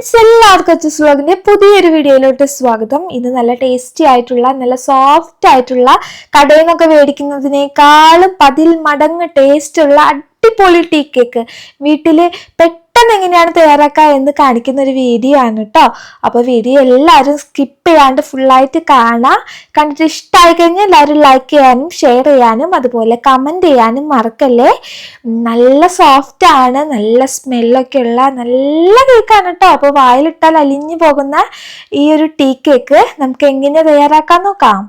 Friends എല്ലാവർക്കും അച്ഛൻ വ്ളോഗിന്റെ പുതിയൊരു വീഡിയോയിലോട്ട് സ്വാഗതം. ഇത് നല്ല ടേസ്റ്റി ആയിട്ടുള്ള നല്ല സോഫ്റ്റ് ആയിട്ടുള്ള കടയിൽ നിന്നൊക്കെ മേടിക്കുന്നതിനേക്കാളും പതിൽ മടങ്ങ് ടേസ്റ്റ് ഉള്ള അടിപൊളി ടീ കേക്ക് വീട്ടിൽ പെട്ടെന്ന് എങ്ങനെയാണ് തയ്യാറാക്കുക എന്ന് കാണിക്കുന്ന ഒരു വീഡിയോ ആണ് കേട്ടോ അപ്പോൾ വീഡിയോ എല്ലാവരും സ്കിപ്പ് ചെയ്യാണ്ട് ഫുള്ളായിട്ട് കാണാം. കണ്ടിട്ട് ഇഷ്ടമായി കഴിഞ്ഞാൽ എല്ലാവരും ലൈക്ക് ചെയ്യാനും ഷെയർ ചെയ്യാനും അതുപോലെ കമന്റ് ചെയ്യാനും മറക്കല്ലേ? നല്ല സോഫ്റ്റ് ആണ് നല്ല സ്മെല്ലൊക്കെ ഉള്ള നല്ല കേക്കാണ് കേട്ടോ അപ്പോൾ വായിലിട്ടാൽ അലിഞ്ഞു പോകുന്ന ഈ ഒരു ടീ കേക്ക് നമുക്ക് എങ്ങനെ തയ്യാറാക്കാൻ നോക്കാം.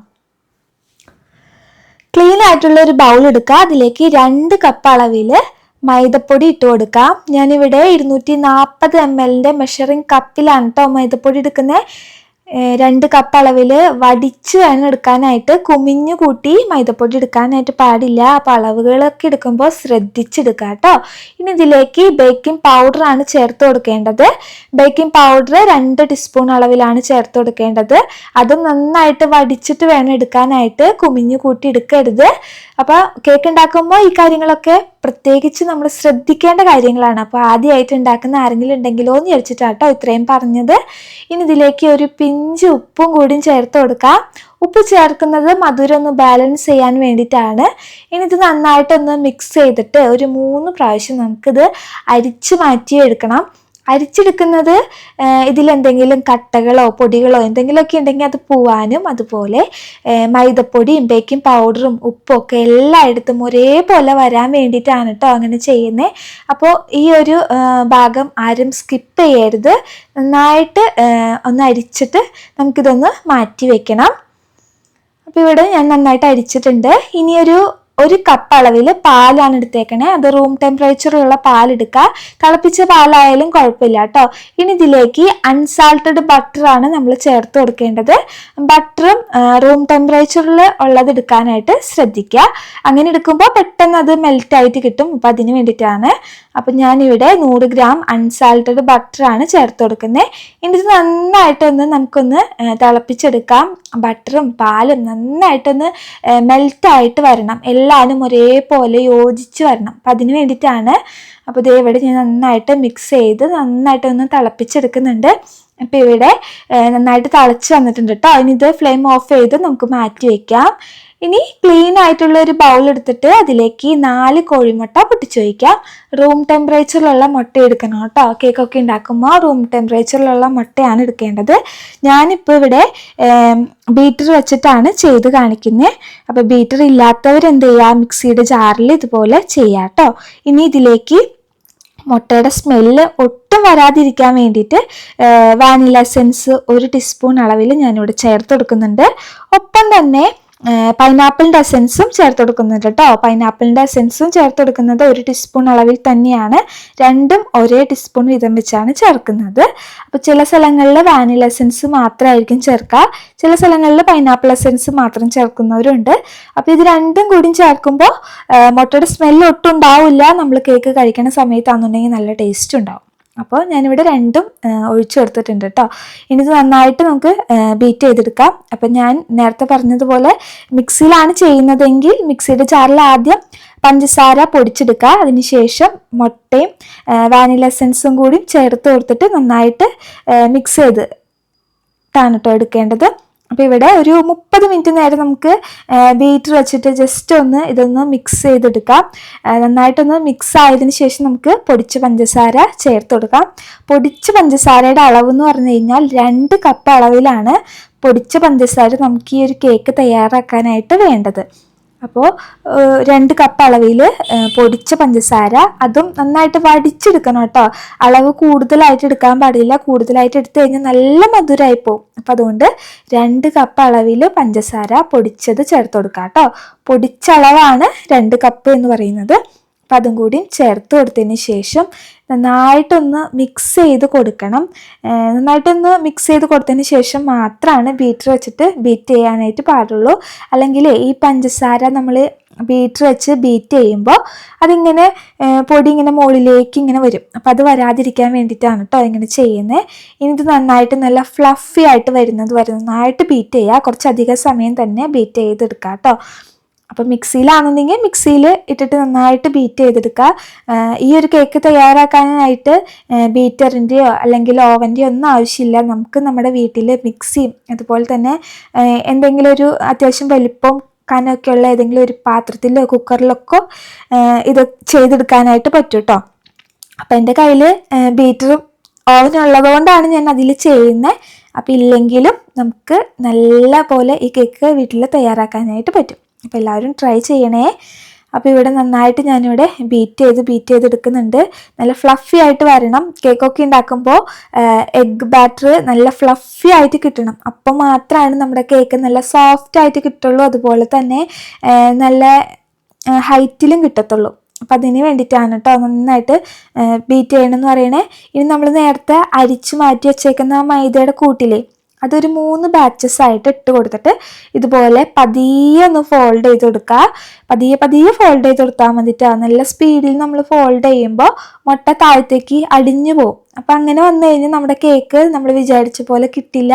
ക്ലീൻ ആയിട്ടുള്ള ഒരു ബൗൾ എടുക്കുക. അതിലേക്ക് രണ്ട് കപ്പ് അളവിൽ മൈദപ്പൊടി ഇട്ട് കൊടുക്കാം. ഞാനിവിടെ ഇരുന്നൂറ്റി നാൽപ്പത് എം എല്ലിന്റെ മെഷറിംഗ് കപ്പിലാണ് കേട്ടോ മൈദപ്പൊടി എടുക്കുന്നത് രണ്ട് കപ്പ് അളവിൽ വടിച്ച് വേണം എടുക്കാനായിട്ട് കുമിഞ്ഞു കൂട്ടി മൈദപ്പൊടി എടുക്കാനായിട്ട് പാടില്ല. അപ്പോൾ അളവുകളൊക്കെ എടുക്കുമ്പോൾ ശ്രദ്ധിച്ചെടുക്കുക കേട്ടോ ഇനി ഇതിലേക്ക് ബേക്കിംഗ് പൗഡറാണ് ചേർത്ത് കൊടുക്കേണ്ടത്. ബേക്കിംഗ് പൗഡർ രണ്ട് ടീസ്പൂൺ അളവിലാണ് ചേർത്ത് കൊടുക്കേണ്ടത്. അത് നന്നായിട്ട് വടിച്ചിട്ട് വേണം എടുക്കാനായിട്ട്. കുമിഞ്ഞു കൂട്ടി എടുക്കരുത്. അപ്പോൾ കേക്ക് ഉണ്ടാക്കുമ്പോൾ ഈ കാര്യങ്ങളൊക്കെ പ്രത്യേകിച്ച് നമ്മൾ ശ്രദ്ധിക്കേണ്ട കാര്യങ്ങളാണ്. അപ്പോൾ ആദ്യമായിട്ട് ഉണ്ടാക്കുന്ന ആരെങ്കിലും ഉണ്ടെങ്കിലോ എന്ന് വിചാരിച്ചിട്ടാട്ടോ ഇത്രയും പറഞ്ഞത്. ഇനി ഇതിലേക്ക് ഒരു പിഞ്ച് ഉപ്പും കൂടിയും ചേർത്ത് കൊടുക്കാം. ഉപ്പ് ചേർക്കുന്നത് മധുരം ഒന്ന് ബാലൻസ് ചെയ്യാൻ വേണ്ടിയിട്ടാണ്. ഇനി ഇത് നന്നായിട്ടൊന്ന് മിക്സ് ചെയ്തിട്ട് ഒരു മൂന്ന് പ്രാവശ്യം നമുക്കിത് അരിച്ച് മാറ്റിയെടുക്കണം. അരിച്ചെടുക്കുന്നത് ഇതിലെന്തെങ്കിലും കട്ടകളോ പൊടികളോ എന്തെങ്കിലുമൊക്കെ ഉണ്ടെങ്കിൽ അത് പോവാനും അതുപോലെ മൈദപ്പൊടിയും ബേക്കിംഗ് പൗഡറും ഉപ്പും ഒക്കെ എല്ലായിടത്തും ഒരേപോലെ വരാൻ വേണ്ടിയിട്ടാണ് കേട്ടോ അങ്ങനെ ചെയ്യുന്നത് അപ്പോൾ ഈ ഒരു ഭാഗം ആരും സ്കിപ്പ് ചെയ്യരുത്. നന്നായിട്ട് ഒന്ന് അരിച്ചിട്ട് നമുക്കിതൊന്ന് മാറ്റി വെക്കണം. അപ്പോൾ ഇവിടെ ഞാൻ നന്നായിട്ട് അരിച്ചിട്ടുണ്ട്. ഇനി ഒരു കപ്പ് അളവിൽ പാലാണ് എടുത്തേക്കണേ. അത് റൂം ടെമ്പറേച്ചറിലുള്ള പാൽ എടുക്കുക. തിളപ്പിച്ച പാലായാലും കുഴപ്പമില്ല കേട്ടോ. ഇനി ഇതിലേക്ക് അൺസാൾട്ടഡ് ബട്ടറാണ് നമ്മൾ ചേർത്ത് കൊടുക്കേണ്ടത്. ബട്ടറും റൂം ടെമ്പറേച്ചറിൽ ഉള്ളത് എടുക്കാനായിട്ട് ശ്രദ്ധിക്കുക. അങ്ങനെ എടുക്കുമ്പോൾ പെട്ടെന്ന് അത് മെൽറ്റ് ആയിട്ട് കിട്ടും. അപ്പം അതിന് വേണ്ടിയിട്ടാണ് അപ്പം ഞാനിവിടെ നൂറ് ഗ്രാം അൺസാൾട്ടഡ് ബട്ടറാണ് ചേർത്ത് കൊടുക്കുന്നത് എന്നിട്ട് നന്നായിട്ടൊന്ന് നമുക്കൊന്ന് തിളപ്പിച്ചെടുക്കാം. ബട്ടറും പാലും നന്നായിട്ടൊന്ന് മെൽറ്റായിട്ട് വരണം. എല്ലാവരും ഒരേപോലെ യോജിച്ച് വരണം. അപ്പം അതിന് വേണ്ടിയിട്ടാണ്. അപ്പോൾ ഇതേ ഇവിടെ ഞാൻ നന്നായിട്ട് മിക്സ് ചെയ്ത് നന്നായിട്ടൊന്ന് തിളപ്പിച്ചെടുക്കുന്നുണ്ട്. അപ്പം ഇവിടെ നന്നായിട്ട് തിളച്ച് വന്നിട്ടുണ്ട് കേട്ടോ ഇത് ഫ്ലെയിം ഓഫ് ചെയ്ത് നമുക്ക് മാറ്റി വയ്ക്കാം ഇനി ക്ലീൻ ആയിട്ടുള്ള ഒരു ബൗൾ എടുത്തിട്ട് അതിലേക്ക് നാല് കോഴിമുട്ട പൊട്ടിച്ചു വയ്ക്കാം റൂം ടെമ്പറേച്ചറിലുള്ള മുട്ട എടുക്കണം കേട്ടോ. കേക്കൊക്കെ ഉണ്ടാക്കുമ്പോൾ റൂം ടെമ്പറേച്ചറിലുള്ള മുട്ടയാണ് എടുക്കേണ്ടത്. ഞാനിപ്പോൾ ഇവിടെ ബീറ്റർ വെച്ചിട്ടാണ് ചെയ്ത് കാണിക്കുന്നത് അപ്പോൾ ബീറ്റർ ഇല്ലാത്തവർ എന്ത് ചെയ്യുക മിക്സിയുടെ ജാറിൽ ഇതുപോലെ ചെയ്യാം കേട്ടോ. ഇനി ഇതിലേക്ക് മുട്ടയുടെ സ്മെല്ല് ഒട്ടും വരാതിരിക്കാൻ വേണ്ടിയിട്ട് വാനില എസെൻസ് ഒരു ടീസ്പൂൺ അളവിൽ ഞാനിവിടെ ചേർത്ത് കൊടുക്കുന്നുണ്ട്. ഒപ്പം തന്നെ പൈനാപ്പിളിന്റെ എസെൻസും ചേർത്ത് കൊടുക്കുന്നുണ്ട് കേട്ടോ പൈനാപ്പിളിന്റെ എസെൻസും ചേർത്ത് കൊടുക്കുന്നത് ഒരു ടീസ്പൂൺ അളവിൽ തന്നെയാണ്. രണ്ടും ഒരേ ടീസ്പൂൺ വീതം വെച്ചാണ് ചേർക്കുന്നത്. അപ്പോൾ ചില സ്ഥലങ്ങളിൽ വാനില എസെൻസ് മാത്രമായിരിക്കും ചേർക്കുക ചില സ്ഥലങ്ങളിൽ പൈനാപ്പിൾ എസെൻസ് മാത്രം ചേർക്കുന്നവരുണ്ട്. അപ്പോൾ ഇത് രണ്ടും കൂടി ചേർക്കുമ്പോൾ മുട്ടയുടെ സ്മെല്ല് ഒട്ടും ഉണ്ടാവില്ല. നമ്മൾ കേക്ക് കഴിക്കുന്ന സമയത്താണെന്നുണ്ടെങ്കിൽ നല്ല ടേസ്റ്റ് ഉണ്ടാവും. അപ്പോൾ ഞാനിവിടെ രണ്ടും ഒഴിച്ചു കൊടുത്തിട്ടുണ്ട് കേട്ടോ ഇനി ഇത് നന്നായിട്ട് നമുക്ക് ബീറ്റ് ചെയ്തെടുക്കാം. അപ്പം ഞാൻ നേരത്തെ പറഞ്ഞതുപോലെ മിക്സിയിലാണ് ചെയ്യുന്നതെങ്കിൽ മിക്സിയുടെ ചാറിൽ ആദ്യം പഞ്ചസാര പൊടിച്ചെടുക്കുക. അതിനുശേഷം മുട്ടയും വാനില എസൻസും കൂടി ചേർത്ത് കൊടുത്തിട്ട് നന്നായിട്ട് മിക്സ് ചെയ്ത് ട്ടാണ് കേട്ടോ എടുക്കേണ്ടത്. അപ്പോൾ ഇവിടെ ഒരു മുപ്പത് മിനിറ്റ് നേരം നമുക്ക് ബീറ്റർ വെച്ചിട്ട് ജസ്റ്റ് ഒന്ന് ഇതൊന്ന് മിക്സ് ചെയ്തെടുക്കാം. നന്നായിട്ടൊന്ന് മിക്സ് ആയതിനു ശേഷം നമുക്ക് പൊടിച്ച പഞ്ചസാര ചേർത്ത് കൊടുക്കാം. പൊടിച്ച പഞ്ചസാരയുടെ അളവ് എന്ന് പറഞ്ഞു കഴിഞ്ഞാൽ രണ്ട് കപ്പ് അളവിലാണ് പൊടിച്ച പഞ്ചസാര നമുക്ക് ഈ ഒരു കേക്ക് തയ്യാറാക്കാനായിട്ട് വേണ്ടത്. അപ്പോൾ രണ്ട് കപ്പ് അളവിൽ പൊടിച്ച പഞ്ചസാര അതും നന്നായിട്ട് വടിച്ചെടുക്കണം കേട്ടോ. അളവ് കൂടുതലായിട്ട് എടുക്കാൻ പാടില്ല. കൂടുതലായിട്ട് എടുത്തു കഴിഞ്ഞാൽ നല്ല മധുരമായി പോകും അപ്പോൾ അതുകൊണ്ട് രണ്ട് കപ്പ് അളവിൽ പഞ്ചസാര പൊടിച്ചത് ചേർത്ത് കൊടുക്കാം കേട്ടോ. പൊടിച്ച അളവാണ് രണ്ട് കപ്പ് എന്ന് പറയുന്നത്. അപ്പം അതും കൂടി ചേർത്ത് കൊടുത്തതിന് ശേഷം നന്നായിട്ടൊന്ന് മിക്സ് ചെയ്ത് കൊടുക്കണം. നന്നായിട്ടൊന്ന് മിക്സ് ചെയ്ത് കൊടുത്തതിന് ശേഷം മാത്രമാണ് ബീറ്റർ വെച്ചിട്ട് ബീറ്റ് ചെയ്യാനായിട്ട് പാടുള്ളൂ. അല്ലെങ്കിൽ ഈ പഞ്ചസാര നമ്മൾ ബീറ്റർ വെച്ച് ബീറ്റ് ചെയ്യുമ്പോൾ അതിങ്ങനെ പൊടി ഇങ്ങനെ മുകളിലേക്ക് ഇങ്ങനെ വരും. അപ്പോൾ അത് വരാതിരിക്കാൻ വേണ്ടിയിട്ടാണ് കേട്ടോ ഇങ്ങനെ ചെയ്യുന്നത് ഇനി ഇത് നന്നായിട്ട് നല്ല ഫ്ലഫി ആയിട്ട് വരുന്നത് വരെ നന്നായിട്ട് ബീറ്റ് ചെയ്യുക കുറച്ചധികം സമയം തന്നെ ബീറ്റ് ചെയ്തെടുക്കുക കേട്ടോ അപ്പോൾ മിക്സിയിലാണെന്നുണ്ടെങ്കിൽ മിക്സിയിൽ ഇട്ടിട്ട് നന്നായിട്ട് ബീറ്റ് ചെയ്തെടുക്കുക. ഈ ഒരു കേക്ക് തയ്യാറാക്കാനായിട്ട് ബീറ്ററിന്റെയോ അല്ലെങ്കിൽ ഓവന്റെയോ ഒന്നും ആവശ്യമില്ല. നമുക്ക് നമ്മുടെ വീട്ടിൽ മിക്സിയും അതുപോലെ തന്നെ എന്തെങ്കിലും ഒരു അത്യാവശ്യം വലിപ്പം കനമൊക്കെ ഉള്ള ഏതെങ്കിലും ഒരു പാത്രത്തിലോ കുക്കറിലൊക്കെ ഇത് ചെയ്തെടുക്കാനായിട്ട് പറ്റും കേട്ടോ അപ്പം എന്റെ കയ്യിൽ ബീറ്ററും ഓവനുള്ളത് കൊണ്ടാണ് ഞാൻ അതിൽ ചെയ്യുന്നത്. അപ്പം ഇല്ലെങ്കിലും നമുക്ക് നല്ല പോലെ ഈ കേക്ക് വീട്ടിൽ തയ്യാറാക്കാനായിട്ട് പറ്റും. അപ്പം എല്ലാവരും ട്രൈ ചെയ്യണേ. അപ്പോൾ ഇവിടെ നന്നായിട്ട് ഞാനിവിടെ ബീറ്റ് ചെയ്ത് ബീറ്റ് ചെയ്തെടുക്കുന്നുണ്ട്. നല്ല ഫ്ലഫി ആയിട്ട് വരണം. കേക്കൊക്കെ ഉണ്ടാക്കുമ്പോൾ എഗ് ബാറ്റർ നല്ല ഫ്ലഫി ആയിട്ട് കിട്ടണം. അപ്പോൾ മാത്രമാണ് നമ്മുടെ കേക്ക് നല്ല സോഫ്റ്റ് ആയിട്ട് കിട്ടുള്ളൂ. അതുപോലെ തന്നെ നല്ല ഹൈറ്റിലും കിട്ടത്തുള്ളൂ. അപ്പം അതിന് വേണ്ടിയിട്ടാണ് കേട്ടോ നന്നായിട്ട് ബീറ്റ് ചെയ്യണമെന്ന് പറയണേ. ഇനി നമ്മൾ നേരത്തെ അരിച്ച് മാറ്റി വെച്ചേക്കുന്ന മൈദയുടെ കൂട്ടിലേ അതൊരു മൂന്ന് ബാച്ചസ് ആയിട്ട് ഇട്ട് കൊടുത്തിട്ട് ഇതുപോലെ പതിയെ ഒന്ന് ഫോൾഡ് ചെയ്ത് കൊടുക്കുക. പതിയെ പതിയെ ഫോൾഡ് ചെയ്ത് കൊടുത്താൽ മതിയിട്ടാ നല്ല സ്പീഡിൽ നമ്മൾ ഫോൾഡ് ചെയ്യുമ്പോൾ മുട്ട താഴത്തേക്ക് അടിഞ്ഞു പോകും അപ്പം അങ്ങനെ വന്നു കഴിഞ്ഞാൽ നമ്മുടെ കേക്ക് നമ്മൾ വിചാരിച്ച പോലെ കിട്ടില്ല.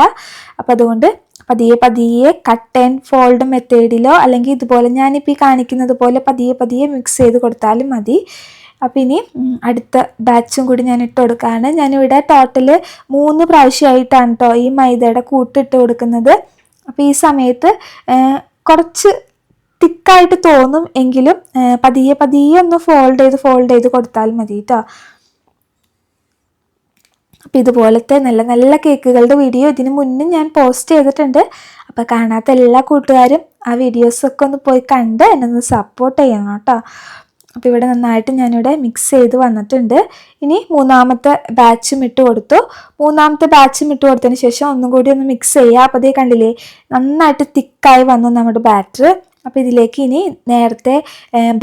അപ്പം അതുകൊണ്ട് പതിയെ പതിയെ കട്ട് ആൻഡ് ഫോൾഡ് മെത്തേഡിലോ അല്ലെങ്കിൽ ഇതുപോലെ ഞാനിപ്പോൾ ഈ കാണിക്കുന്നത് പോലെ പതിയെ പതിയെ മിക്സ് ചെയ്ത് കൊടുത്താലും മതി. അപ്പം ഇനി അടുത്ത ബാച്ചും കൂടി ഞാൻ ഇട്ട് കൊടുക്കുകയാണ് ഞാനിവിടെ ടോട്ടൽ മൂന്ന് പ്രാവശ്യമായിട്ടാണ് കേട്ടോ ഈ മൈദയുടെ കൂട്ടിട്ട് കൊടുക്കുന്നത്. അപ്പോൾ ഈ സമയത്ത് കുറച്ച് തിക്കായിട്ട് തോന്നും എങ്കിലും പതിയെ പതിയെ ഒന്ന് ഫോൾഡ് ചെയ്ത് ഫോൾഡ് ചെയ്ത് കൊടുത്താൽ മതി കേട്ടോ അപ്പോൾ ഇതുപോലത്തെ നല്ല നല്ല കേക്കുകളുടെ വീഡിയോ ഇതിന് മുന്നും ഞാൻ പോസ്റ്റ് ചെയ്തിട്ടുണ്ട്. അപ്പോൾ കാണാത്ത എല്ലാ കൂട്ടുകാരും ആ വീഡിയോസൊക്കെ ഒന്ന് പോയി കണ്ട് എന്നെ ഒന്ന് സപ്പോർട്ട് ചെയ്യണം കേട്ടോ അപ്പോൾ ഇവിടെ നന്നായിട്ട് ഞാനിവിടെ മിക്സ് ചെയ്ത് വന്നിട്ടുണ്ട്. ഇനി മൂന്നാമത്തെ ബാച്ചും ഇട്ട് കൊടുത്തു. മൂന്നാമത്തെ ബാച്ചും ഇട്ട് കൊടുത്തതിന് ശേഷം ഒന്നും കൂടി ഒന്ന് മിക്സ് ചെയ്യുക. അപ്പോൾ അതേ കണ്ടില്ലേ നന്നായിട്ട് തിക്കായി വന്നു നമ്മുടെ ബാറ്റർ അപ്പോൾ ഇതിലേക്ക് ഇനി നേരത്തെ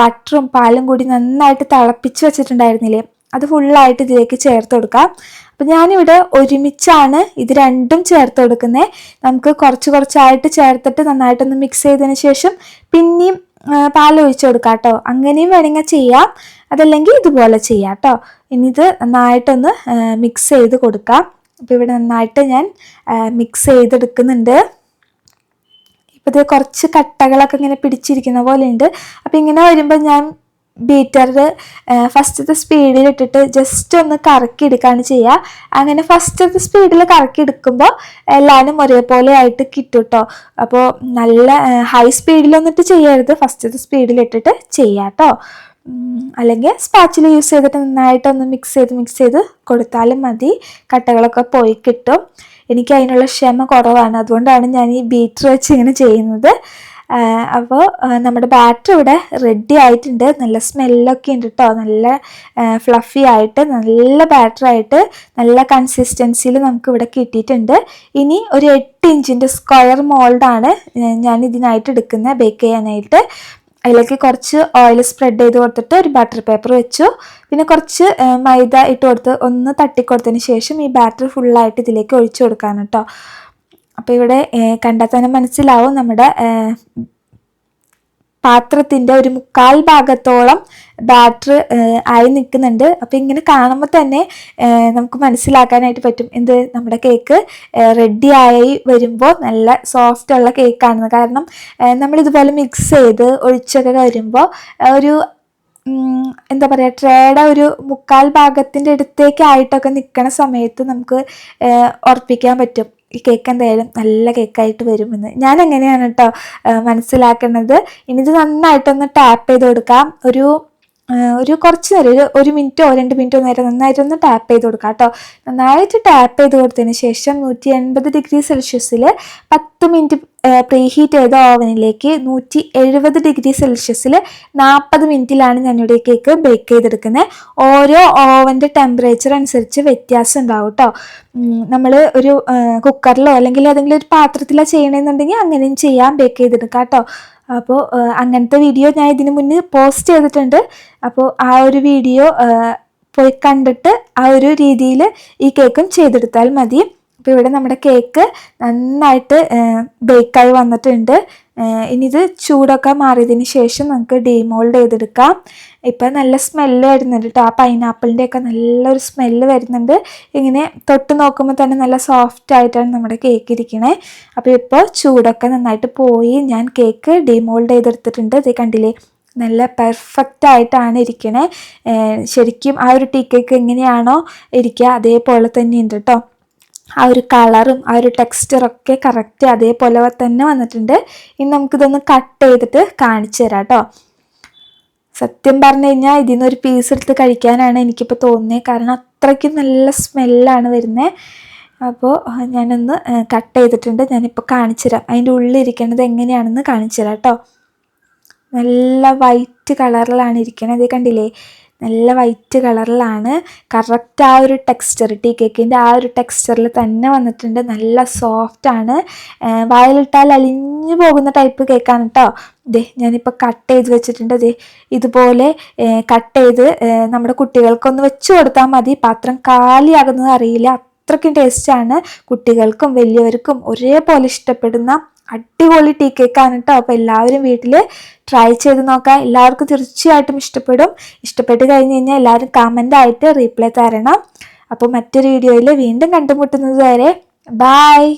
ബട്ടറും പാലും കൂടി നന്നായിട്ട് തിളപ്പിച്ച് വെച്ചിട്ടുണ്ടായിരുന്നില്ലേ അത് ഫുള്ളായിട്ട് ഇതിലേക്ക് ചേർത്ത് കൊടുക്കാം. അപ്പം ഞാനിവിടെ ഒരുമിച്ചാണ് ഇത് രണ്ടും ചേർത്ത് കൊടുക്കുന്നത്. നമുക്ക് കുറച്ച് കുറച്ചായിട്ട് ചേർത്തിട്ട് നന്നായിട്ടൊന്ന് മിക്സ് ചെയ്തതിന് ശേഷം പിന്നെയും ഒഴിച്ച് കൊടുക്കാം കേട്ടോ അങ്ങനെയും വേണമെങ്കിൽ ചെയ്യാം. അതല്ലെങ്കിൽ ഇതുപോലെ ചെയ്യാം കേട്ടോ ഇനി ഇത് നന്നായിട്ടൊന്ന് മിക്സ് ചെയ്ത് കൊടുക്കാം. അപ്പോൾ ഇവിടെ നന്നായിട്ട് ഞാൻ മിക്സ് ചെയ്തെടുക്കുന്നുണ്ട്. ഇപ്പോൾ ഇത് കുറച്ച് കട്ടകളൊക്കെ ഇങ്ങനെ പിടിച്ചിരിക്കുന്ന പോലെ ഉണ്ട്. അപ്പോൾ ഇങ്ങനെ വരുമ്പോൾ ഞാൻ ബീറ്ററിൽ ഫസ്റ്റത്തെ സ്പീഡിലിട്ടിട്ട് ജസ്റ്റ് ഒന്ന് കറക്കി എടുക്കുകയാണ് ചെയ്യുക. അങ്ങനെ ഫസ്റ്റത്തെ സ്പീഡിൽ കറക്കി എടുക്കുമ്പോൾ എല്ലാവരും ഒരേപോലെ ആയിട്ട് കിട്ടും കേട്ടോ അപ്പോൾ നല്ല ഹൈ സ്പീഡിൽ സ്പീഡിലൊന്നിട്ട് ചെയ്യരുത്. ഫസ്റ്റത്തെ സ്പീഡിലിട്ടിട്ട് ചെയ്യാം കേട്ടോ അല്ലെങ്കിൽ സ്പാച്ചിൽ യൂസ് ചെയ്തിട്ട് നന്നായിട്ടൊന്ന് മിക്സ് ചെയ്ത് മിക്സ് ചെയ്ത് കൊടുത്താലും മതി. കട്ടകളൊക്കെ പോയി കിട്ടും. എനിക്ക് അതിനുള്ള ക്ഷമ കുറവാണ്. അതുകൊണ്ടാണ് ഞാൻ ഈ ബീറ്റർ വെച്ച് ഇങ്ങനെ ചെയ്യുന്നത്. അപ്പോൾ നമ്മുടെ ബാറ്റർ ഇവിടെ റെഡി ആയിട്ടുണ്ട്. നല്ല സ്മെല്ലൊക്കെ ഉണ്ട് കേട്ടോ നല്ല ഫ്ലഫി ആയിട്ട് നല്ല ബാറ്റർ ആയിട്ട് നല്ല കൺസിസ്റ്റൻസിയിൽ നമുക്ക് ഇവിടെ കിട്ടിയിട്ടുണ്ട്. ഇനി ഒരു എട്ട് ഇഞ്ചിന്റെ സ്ക്വയർ മോൾഡാണ് ഞാൻ ഇതിനായിട്ട് എടുക്കുന്നത് ബേക്ക് ചെയ്യാനായിട്ട്. അതിലേക്ക് കുറച്ച് ഓയിൽ സ്പ്രെഡ് ചെയ്ത് കൊടുത്തിട്ട് ഒരു ബട്ടർ പേപ്പർ വെച്ചു. പിന്നെ കുറച്ച് മൈദ ഇട്ട് കൊടുത്ത് ഒന്ന് തട്ടിക്കൊടുത്തതിന് ശേഷം ഈ ബാറ്റർ ഫുള്ളായിട്ട് ഇതിലേക്ക് ഒഴിച്ചു കൊടുക്കാൻ കേട്ടോ അപ്പോൾ ഇവിടെ കണ്ടാൽ തന്നെ മനസ്സിലാവും നമ്മുടെ പാത്രത്തിന്റെ ഒരു മുക്കാൽ ഭാഗത്തോളം ബാറ്റർ ആയി നിൽക്കുന്നുണ്ട്. അപ്പോൾ ഇങ്ങനെ കാണുമ്പോൾ തന്നെ നമുക്ക് മനസ്സിലാക്കാനായിട്ട് പറ്റും. എന്ത്? നമ്മുടെ കേക്ക് റെഡി ആയി വരുമ്പോൾ നല്ല സോഫ്റ്റ് ഉള്ള കേക്കാണെന്ന് കാരണം നമ്മളിതുപോലെ മിക്സ് ചെയ്ത് ഒഴിച്ചൊക്കെ വരുമ്പോൾ ഒരു എന്താ പറയുക ട്രേയുടെ ഒരു മുക്കാൽ ഭാഗത്തിന്റെ അടുത്തേക്കായിട്ടൊക്കെ നിൽക്കുന്ന സമയത്ത് നമുക്ക് ഉറപ്പിക്കാൻ പറ്റും. ഈ കേക്ക് എന്തായാലും നല്ല കേക്കായിട്ട് വരുമെന്ന്. ഞാൻ എങ്ങനെയാണ് കേട്ടോ മനസ്സിലാക്കുന്നത് ഇനി ഇത് നന്നായിട്ടൊന്ന് ടാപ്പ് ചെയ്ത് കൊടുക്കാം. ഒരു ഒരു കുറച്ച് നേരം ഒരു ഒരു മിനിറ്റോ രണ്ട് മിനിറ്റോ നേരം നന്നായിട്ട് ഒന്ന് ടാപ്പ് ചെയ്ത് കൊടുക്കാം കേട്ടോ. നന്നായിട്ട് ടാപ്പ് ചെയ്ത് കൊടുത്തതിന് ശേഷം നൂറ്റി എൺപത് ഡിഗ്രി സെൽഷ്യസിൽ പത്ത് മിനിറ്റ് പ്രീ ഹീറ്റ് ചെയ്ത ഓവനിലേക്ക് നൂറ്റി എഴുപത് ഡിഗ്രി സെൽഷ്യസിൽ നാൽപ്പത് മിനിറ്റിലാണ് ഞാനിവിടെ കേക്ക് ബേക്ക് ചെയ്തെടുക്കുന്നത്. ഓരോ ഓവന്റെ ടെമ്പറേച്ചർ അനുസരിച്ച് വ്യത്യാസം ഉണ്ടാവും കേട്ടോ. നമ്മൾ ഒരു കുക്കറിലോ അല്ലെങ്കിൽ ഏതെങ്കിലും ഒരു പാത്രത്തിലോ ചെയ്യണമെന്നുണ്ടെങ്കിൽ അങ്ങനെയും ചെയ്യാം ബേക്ക് ചെയ്തെടുക്കാം കേട്ടോ. അപ്പോൾ അങ്ങനത്തെ വീഡിയോ ഞാൻ ഇതിനു മുന്നേ പോസ്റ്റ് ചെയ്തിട്ടുണ്ട്. അപ്പോൾ ആ ഒരു വീഡിയോ പോയി കണ്ടിട്ട് ആ ഒരു രീതിയിൽ ഈ കേക്കും ചെയ്തെടുത്താൽ മതി. അപ്പോൾ ഇവിടെ നമ്മുടെ കേക്ക് നന്നായിട്ട് ബേക്കായി വന്നിട്ടുണ്ട്. ഇനി ഇത് ചൂടൊക്കെ മാറിയതിന് ശേഷം നമുക്ക് ഡീമോൾഡ് ചെയ്തെടുക്കാം. ഇപ്പം നല്ല സ്മെല്ല് വരുന്നുണ്ട് കേട്ടോ ആ പൈനാപ്പിളിന്റെ ഒക്കെ നല്ലൊരു സ്മെല്ല് വരുന്നുണ്ട്. ഇങ്ങനെ തൊട്ട് നോക്കുമ്പോൾ തന്നെ നല്ല സോഫ്റ്റ് ആയിട്ടാണ് നമ്മുടെ കേക്ക് ഇരിക്കണേ. അപ്പോൾ ഇപ്പോൾ ചൂടൊക്കെ നന്നായിട്ട് പോയി ഞാൻ കേക്ക് ഡീമോൾഡ് ചെയ്തെടുത്തിട്ടുണ്ട്. ഇത് കണ്ടില്ലേ? നല്ല പെർഫെക്റ്റ് ആയിട്ടാണ് ഇരിക്കണേ. ശരിക്കും ആ ഒരു ടീ കേക്ക് എങ്ങനെയാണോ ഇരിക്കുക? അതേപോലെ തന്നെ ഉണ്ട് കേട്ടോ ആ ഒരു കളറും ആ ഒരു ടെക്സ്ചറൊക്കെ കറക്റ്റ് അതേപോലെ തന്നെ വന്നിട്ടുണ്ട്. ഇനി നമുക്കിതൊന്ന് കട്ട് ചെയ്തിട്ട് കാണിച്ചു തരാം കേട്ടോ സത്യം പറഞ്ഞു കഴിഞ്ഞാൽ ഇതിൽ നിന്ന് ഒരു പീസ് എടുത്ത് കഴിക്കാനാണ് എനിക്കിപ്പോൾ തോന്നുന്നത് കാരണം അത്രയ്ക്ക് നല്ല സ്മെല്ലാണ് വരുന്നത് അപ്പോൾ ഞാനൊന്ന് കട്ട് ചെയ്തിട്ടുണ്ട്. ഞാനിപ്പോൾ കാണിച്ചു തരാം. അതിന്റെ ഉള്ളിലിരിക്കുന്നത് എങ്ങനെയാണെന്ന് കാണിച്ചു തരാം കേട്ടോ നല്ല വൈറ്റ് കളറിലാണ് ഇരിക്കണത്. ഇത് കണ്ടില്ലേ? നല്ല വൈറ്റ് കളറിലാണ്. കറക്റ്റ് ആ ഒരു ടെക്സ്ചർ ടീ കേക്കിന്റെ ആ ഒരു ടെക്സ്ചറിൽ തന്നെ വന്നിട്ടുണ്ട്. നല്ല സോഫ്റ്റ് ആണ്. ഏഹ് വായിലിട്ടാൽ അലിഞ്ഞു പോകുന്ന ടൈപ്പ് കേക്കാണ് കേട്ടോ ദേ ഞാനിപ്പോൾ കട്ട് ചെയ്ത് വെച്ചിട്ടുണ്ട്. ദേ ഇതുപോലെ കട്ട് ചെയ്ത് നമ്മുടെ കുട്ടികൾക്കൊന്ന് വെച്ച് കൊടുത്താൽ മതി. പാത്രം കാലിയാകുന്നത് അറിയില്ല. അത്രയ്ക്കും ടേസ്റ്റാണ് കുട്ടികൾക്കും വലിയവർക്കും ഒരേപോലെ ഇഷ്ടപ്പെടുന്ന അടിപൊളി ടീ കേക്കാണ് കേട്ടോ അപ്പോൾ എല്ലാവരും വീട്ടിൽ ട്രൈ ചെയ്ത് നോക്കാം. എല്ലാവർക്കും തീർച്ചയായിട്ടും ഇഷ്ടപ്പെടും. ഇഷ്ടപ്പെട്ട് കഴിഞ്ഞ് കഴിഞ്ഞാൽ എല്ലാവരും കമന്റ് ആയിട്ട് റീപ്ലൈ തരണം. അപ്പോൾ മറ്റൊരു വീഡിയോയിൽ വീണ്ടും കണ്ടുമുട്ടുന്നത് വരെ ബായ്